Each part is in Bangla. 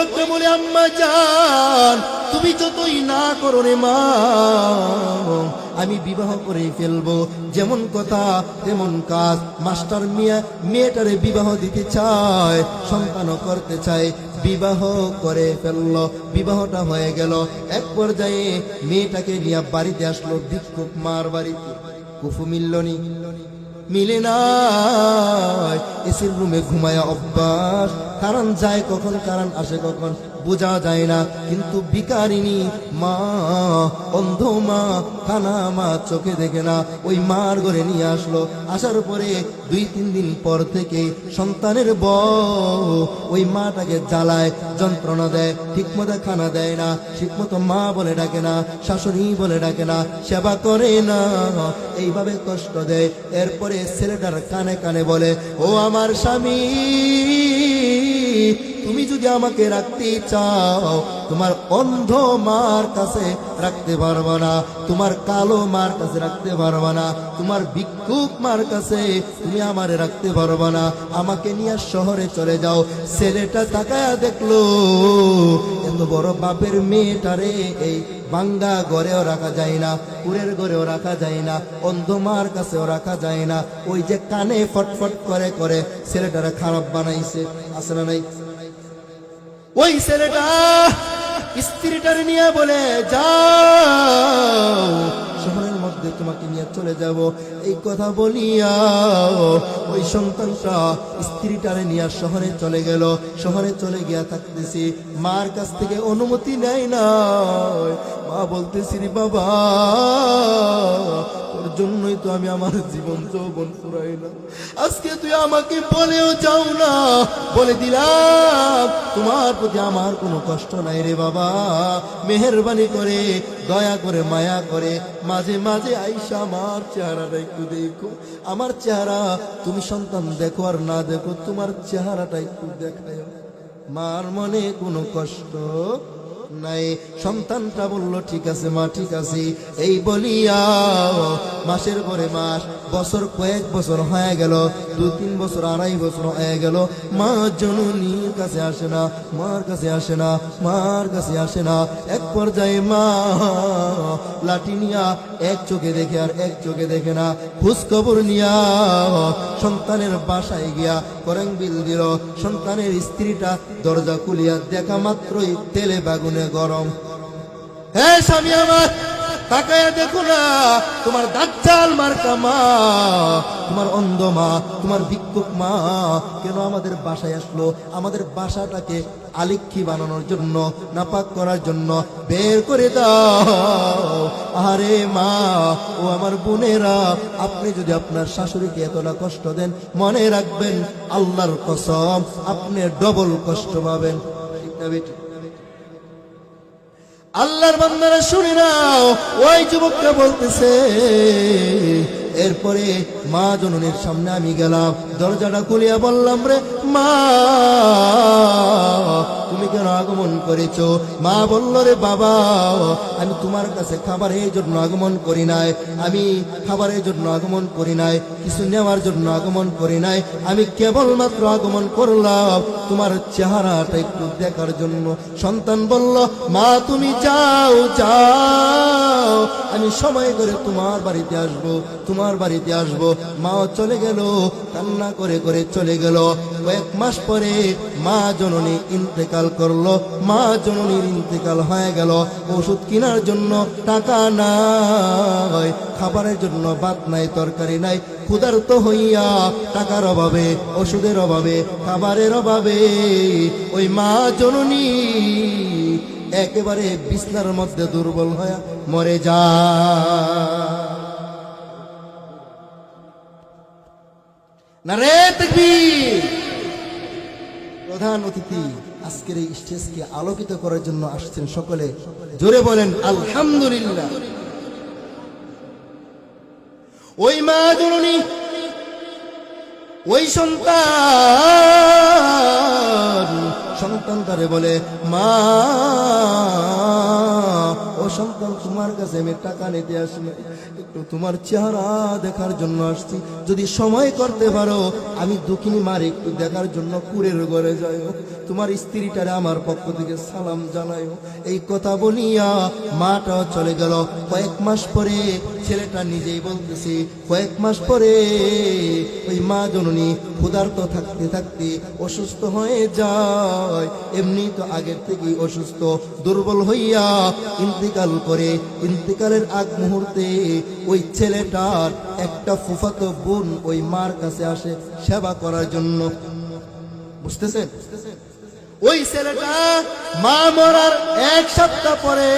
যুবককে বলে, আম্মা যান তুমি যতই না করো রে মা, আমি বিবাহ করে ফেলব। যেমন কথা, তেমন কাজ। মাস্টার মিয়া মেয়েটারে বিবাহ দিতে চায়, সন্তানও করতে চায়, বিবাহ করে ফেলল। বিবাহটা হয়ে গেল। এক পর্যায়ে মেয়েটাকে নিয়ে বাড়িতে আসলো ভিক্ষুক মার বাড়িতে। কুফু মিললনি মিলে নাই। এসির রুমে ঘুমায় অভ্যাস। কারণ যায় কখন কারণ আসে কখন। বোঝা যায় না। কিন্তু বিকারিনী মা, অন্ধ মা কানা মা চোখে দেখে না। ওই মার ঘরে নিয়ে আসলো। আসার পরে দুই তিন দিন পর থেকে সন্তানের ব ওই মাটাকে জ্বালায়, যন্ত্রণা দেয়, ঠিকমতো খানা দেয় না, ঠিকমতো মা বলে ডাকে না, শাশুড়ি বলে ডাকে না, সেবা করে না, এইভাবে কষ্ট দেয়। এরপরে ছেলেটার কানে কানে বলে, ও আমার স্বামী তুমি যদি আমাকে রাখতে চাও, তোমার অন্ধ মার কাছে রাখতে পারব না, তোমার কালো মার কাছে রাখতে পারব না, তোমার ভিক্ষুক মার কাছে তুমি আমারে রাখতে পারব না, আমাকে নিয়ে শহরে চলে যাও। ছেলেটা তাকায়া দেখল, এত বড় বাপের মেয়েটারে এই বাঙ্গা গড়েও রাখা যায় না কুরের গড়েও রাখা যায় না, অন্ধমার কাছেও রাখা যায় না। ওই যে কানে ফটফট করে করে ছেলেটারা খারাপ বানাইছে আসে না নাই? ওই ছেলেটা স্ত্রীটার নিয়ে বলে, যাও। মধ্যে তোমাকে নিয়ে চলে যাব। এই কথা বলিয়া ওই সন্তানটা স্ত্রীটারে নিয়ে শহরে চলে গেল। শহরে চলে গিয়া থাকতেছি। মার কাছ থেকে অনুমতি নেয় না মা বলতেছি বাবা জন্যই তো আমি আমার জীবন যৌবন ফুরাই না আজকে তুই আমাকে বলেও যাও না, বলে দিলাম, তোমার প্রতি আমার কোনো কষ্ট নাই রে বাবা। মেহরবানি করে, দয়া করে, মায়া করে, মাঝে মাঝে আইসা আমার চেহারাটা একটু দেখো। আমার চেহারা, তুমি সন্তান দেখো আর না দেখো, তোমার চেহারাটা একটু দেখায় মার মনে কোনো কষ্ট নাই। সন্তানটা বলল ঠিক আছে মা ঠিক আছে। এই বলিয়া মাসের পরে মাস বছর কয়েক বছর হয়ে গেল, দু তিন বছর, আড়াই বছর হয়ে গেল। মা জননীর কাছে আসে না, মার কাছে আসে না, মার কাছে আসে না। এক পর্যায়ে মা লাঠি নিয়া এক চোখে দেখে আর এক চোখে দেখে না। খোঁজ খবর নিয়া সন্তানের বাসায় গিয়া করেং বিল দিল। সন্তানের স্ত্রীটা দরজা খুলিয়া দেখা মাত্রই তেলে বাগুনে গরম। হ্যাঁ স্বামী আমার তাকায়া দেখো না, তোমার দাজ্জাল মার্কা মা তোমার অন্ধ মা, তোমার ভিক্ষুক মা, কেন আমাদের বাসায় আসলো? আমাদের বাসাটাকে আলিক্ষী বানানোর জন্য, নাপাক করার জন্য বের করে দাও। আরে মা, ও আমার বোনেরা, আপনি যদি আপনার শাশুড়িকে এতটা কষ্ট দেন, মনে রাখবেন, আল্লাহর কসম, আপনি ডবল কষ্ট পাবেন। ঠিক না বেটি? আল্লাহর বান্দারা শুনে নাও। ওই যুবকটা বলতেছে, এরপরে মা জননের সামনে আমি গেলাম, দরজাটা খুলিয়া বললাম রে মা তুমি কেন আগমন করেছ? মা বলল, রে বাবা, আমি তোমার কাছে খাবারের জন্য আগমন করি নাই। আমি খাবারের জন্য আগমন করি নাই, কিছু নেওয়ার জন্য আগমন করি নাই। আমি কেবলমাত্র আগমন করলাম তোমার চেহারাটা একটু দেখার জন্য। সন্তান বলল, মা, তুমি যাও যাও। আমি সময় করে তোমার বাড়িতে আসব, তোমার বাড়িতে আসব। মাও চলে গেল, কান্না করে করে চলে গেল। কয়েক মাস পরে মা জননী ইন্তেকাল করল। মা জননীর ইন্তেকাল হয়ে গেল। ওষুধ কেনার জন্য টাকা নাই, খাবারের জন্য ভাত নাই, তরকারি নাই। ক্ষুধার্ত হইয়া টাকার অভাবে, ওষুধের অভাবে, খাবারের অভাবে ওই মা জননী একেবারে বিছনার মধ্যে দুর্বল হয়ে মরে যা না রে তাকবীর! প্রধান অতিথি আজকের এই স্টেজকে আলোকিত করার জন্য আসছেন সকলে। জোরে বলেন, আলহামদুলিল্লাহ। ওই মা জননী, ওই সন্তান। সন্তান তারে বলে, মা। ও সন্তান, তোমার কাছে আমি টাকা নিতে আসি নাই। একটু তোমার চেহারা দেখার জন্য আসছি। যদি সময় করতে পারো, আমি দুঃখিনী মার একটু দেখার জন্য কুরের ঘরে যাই তোমার স্ত্রীটারে আমার পক্ষ থেকে সালাম জানাই এই কথা বলিয়া মাটাও চলে গেল। কয়েক মাস পরে ছেলেটা নিজেই বলতেছে, কয়েক মাস পরে ওই মা জননী ক্ষুধার্ত থাকতে থাকতে অসুস্থ হয়ে যায়। এমনি তো আগের থেকেই অসুস্থ, দুর্বল হইয়া ইন্তিকাল করে, ইন্তিকালের আগ মুহূর্তে ওই ছেলেটার একটা ফুফাতো বোন ওই মার কাছে আসে সেবা করার জন্য। বুঝতেছেন? ওই ছেলেটা মা মরার এক সপ্তাহ পরে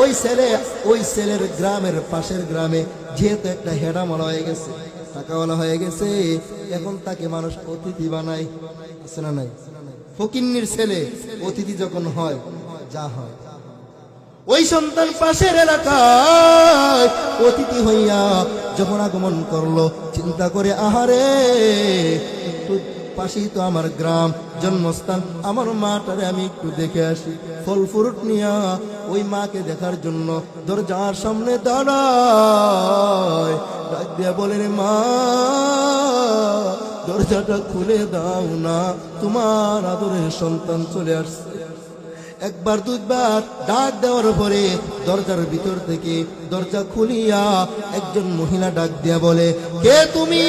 ওই ছেলে, ওই ছেলের গ্রামের পাশের গ্রামে যেহেতু একটা হেডামলা হয়ে গেছে, টাকাওয়ালা হয়ে গেছে, এখন তাকে মানুষ অতিথি বানায়। আছে না নাই? ফকিন্নির ছেলে অতিথি যখন হয়, যা হয়। ওই সন্তান পাশের এলাকায় অতিথি হইয়া যখন আগমন করল, চিন্তা করে, আহারে পাশেই তো আমার গ্রাম, জন্মস্থান। আমার মাটারে আমি একটু দেখে আসি। ফল ফ্রুট নিয়া ওই মাকে দেখার জন্য দরজার সামনে দাঁড়ায়। ডাক বলে, রে মা, দরজাটা খুলে দাও না। তোমার আদরের সন্তান চলে আসছে। একবার, দুইবার ডাক দেওয়ার পরে দরজার ভিতর থেকে দরজা খুলিয়া একজন মহিলা ডাক দিয়া বলে, কে তুমি?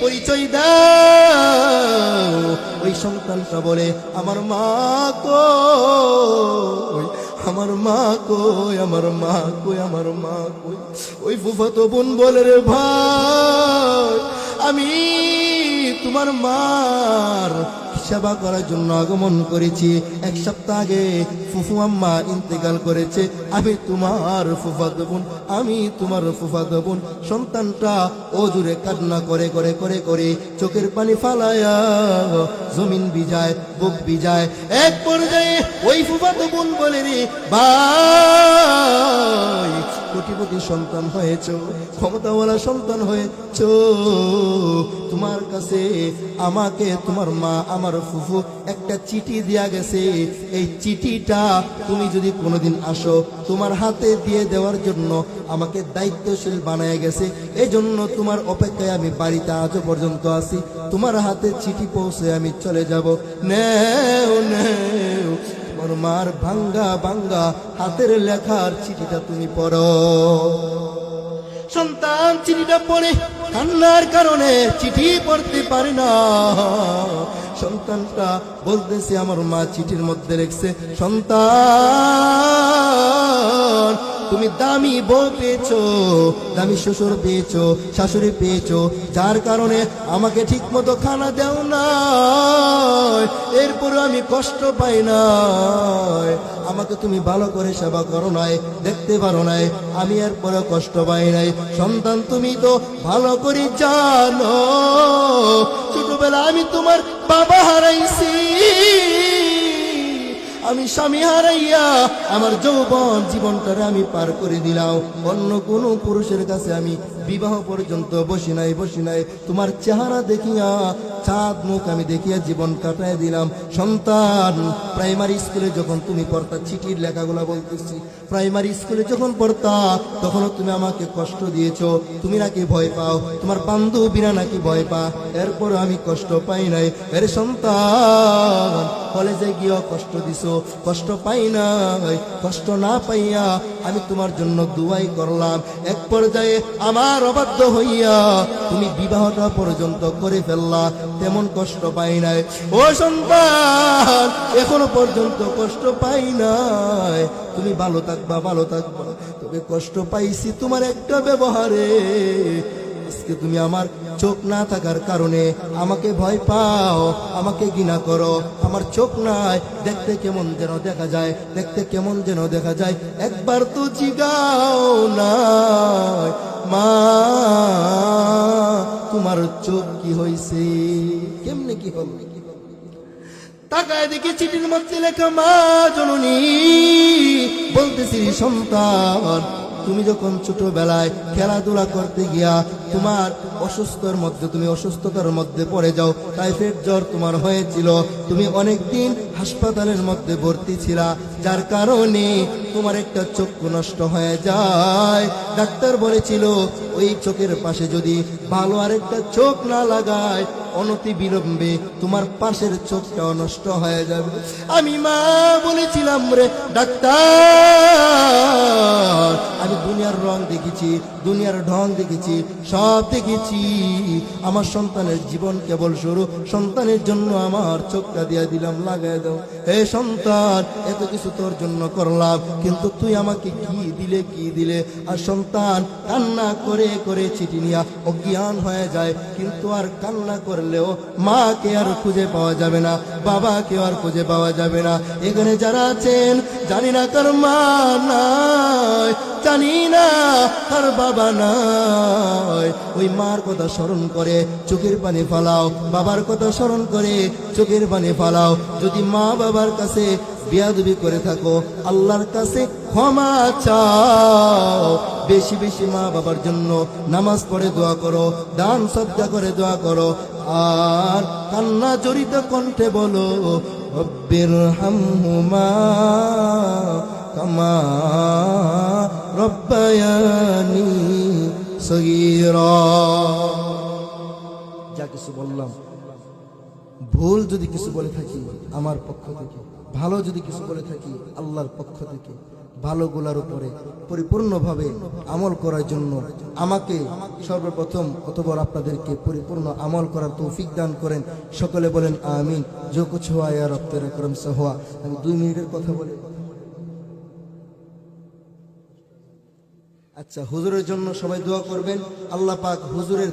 পরিচয় দাও। ওই সন্তানটা বলে, আমার মা কই? আমার মা কই? আমার মা কই? আমার মা কই? ওই ফুফাতো বোন বলে, রে ভাই, আমি তোমার মার সেবা করার জন্য আগমন করেছি। এক সপ্তাহ আগে ফুফু আম্মা ইন্তেকাল করেছে। আমি তোমার ফুফা বোন, আমি তোমার ফুফা বোন। সন্তানটা ও জুড়ে কান্না করে করে করে করে চোখের পানি ফালায়া জমিন বিজায় বুক বিজায় এক পর্যায়ে ওই ফুফা বোন বলে রে, ভাই কোটিপতি সন্তান হয়েছ, ক্ষমতাওয়ালা সন্তান হয়েছ। তোমার কাছে আমাকে, তোমার মা, আমার ফুফু একটা চিঠি দিয়া গেছে। এই চিঠিটা তুমি যদি কোনোদিন আসো, তোমার হাতে দিয়ে দেওয়ার জন্য আমাকে দায়িত্বশীল বানায় গেছে। এই জন্য তোমার অপেক্ষায় আমি বাড়িতে আজও পর্যন্ত আছি। তোমার হাতে চিঠি পৌঁছে আমি চলে যাব। নেও নেও তোমার মার ভাঙ্গা ভাঙ্গা হাতের লেখার চিঠিটা তুমি পড়ো। সন্তান চিঠিটা পড়ে, কান্নার কারণে চিঠি পড়তে পারে না। সন্তানটা বলতেছে, আমার মা চিঠির মধ্যে রেখছে, সন্তান তুমি দামি বউ পেয়েছ, দামি শ্বশুর পেয়েছ, শাশুড়ি পেয়েছ, যার কারণে আমাকে ঠিক মতো খানা দেও না এরপরে আমি কষ্ট পাই না আমাকে তুমি ভালো করে সেবা করো নাই, দেখতে পারো নাই, আমি এরপরে কষ্ট পাই নাই। সন্তান তুমি তো ভালো করে জানো ছোটবেলা আমি তোমার বাবা হারাইছি। আমি স্বামী হারাইয়া আমার যৌবন জীবনটারে আমি পার করে দিলাম। অন্য কোন পুরুষের কাছে আমি বিবাহ পর্যন্ত বসি নাই বসি নাই। তোমার চেহারা দেখিয়া চাঁদ মুখ আমি দেখিয়া জীবন কাটায় দিলাম। সন্তান, প্রাইমারি স্কুলে যখন তুমি পড়তা, চিঠির লেখাগুলা বলতেছি, প্রাইমারি স্কুলে যখন পড়তা, তখনও তুমি আমাকে কষ্ট দিয়েছ, তুমি নাকি ভয় পাও, তোমার বান্ধবীরা নাকি ভয় পা এরপর আমি কষ্ট পাই নাই। এর সন্তান, কলেজে গিয়েও কষ্ট দিছো, কষ্ট পাই নাই, কষ্ট না পাইয়া আমি তোমার জন্য দুয়াই করলাম। এক পর্যায়ে আমার অবাধ্য হইয়া তুমি বিবাহটা পর্যন্ত করে ফেললা। তেমন কষ্ট পাই নাই। ও সন্তান, এখনও পর্যন্ত কষ্ট পাই নাই। তুমি ভালো থাকবা ভালো থাকবা। তবে কষ্ট পাইছি তোমার একটা ব্যবহারে। আজকে তুমি আমার চোখ না থাকার কারণে আমাকে ভয় পাও, আমাকে ঘৃণা করো। আমার চোখ নাই, দেখতে কেমন যেন দেখা যায়, দেখতে কেমন যেন দেখা যায়। একবার তো জিগাও না মা তোমার চোখ কি হয়েছে কেমনে কি হল? তাকায় দেখি চিঠির মধ্যে লেখা, মা জননী, বলতেছি, সন্তান, তুমি যখন ছোটবেলায় খেলাধুলা করতে গিয়া তোমার অসুস্থর মধ্যে, তুমি অসুস্থতার মধ্যে পড়ে যাও। টাইফয়েড জ্বর তোমার হয়েছিল। তুমি অনেক দিন হাসপাতালের মধ্যে ভর্তি ছিলা। যার কারণে তোমার একটা চক্ষু নষ্ট হয়ে যায়। ডাক্তার বলেছিল, ওই চোখের পাশে যদি ভালো আরেকটা চোখ না লাগায়, অনতি বিলম্বে তোমার পাশের চোখটাও নষ্ট হয়ে যাবে। আমি মা বলেছিলাম রে, ডাক্তার আমি দুনিয়ার রং দেখেছি, দুনিয়ার ঢং দেখেছি, সব দেখেছি। আমার সন্তানের জীবন কেবল শুরু, সন্তানের জন্য আমার চোখটা দিয়ে দিলাম, লাগাই দাও। হে সন্তান, এত কিছু তোর জন্য করলাম, কিন্তু তুই আমাকে কি দিলে কি দিলে? আর সন্তান, কান্না করে করে চিঠি নিয়া অজ্ঞান হয়ে যায়, কিন্তু আর কান্না করলেও মাকে আর খুঁজে পাওয়া যাবে না, বাবাকে আর খুঁজে পাওয়া যাবে না। এখানে যারা আছেন, জানি না কার মা নাই জানি না কার বাবা নাই। ওই মার কথা স্মরণ করে, চোখের পানি ফালাও। বাবার কথা স্মরণ করে, চোখের পানি ফালাও। যদি মা বাবার কাছে বিয়াদবি করে থাকো, আল্লাহর কাছে ক্ষমা চাও। বেশি বেশি মা বাবার জন্য নামাজ পড়ে দোয়া করো, দান সদ্গা করে দোয়া করো। আর কান্না জড়িত কণ্ঠে বলো রব্বির হামহুমা কামা রব্বায়ানি সগীরা যা কিছু বললাম, ভুল যদি কিছু বলে থাকি আমার পক্ষ থেকে, ভালো যদি কিছু বলে থাকি আল্লাহর পক্ষ থেকে, ভালোগুলার উপরে পরিপূর্ণভাবে আমল করার জন্য আমাকে সর্বপ্রথম অতবার আপনাদেরকে পরিপূর্ণ আমল করার তৌফিক দান করেন। সকলে বলেন, আমিন। যে কুছ হুয়া ইয়া রব তেরা করম সে হুয়া আমি দুই মিনিটের কথা বলি। আচ্ছা হুজুরের জন্য সবাই দোয়া করবেন। আল্লাহ পাক হুজুরের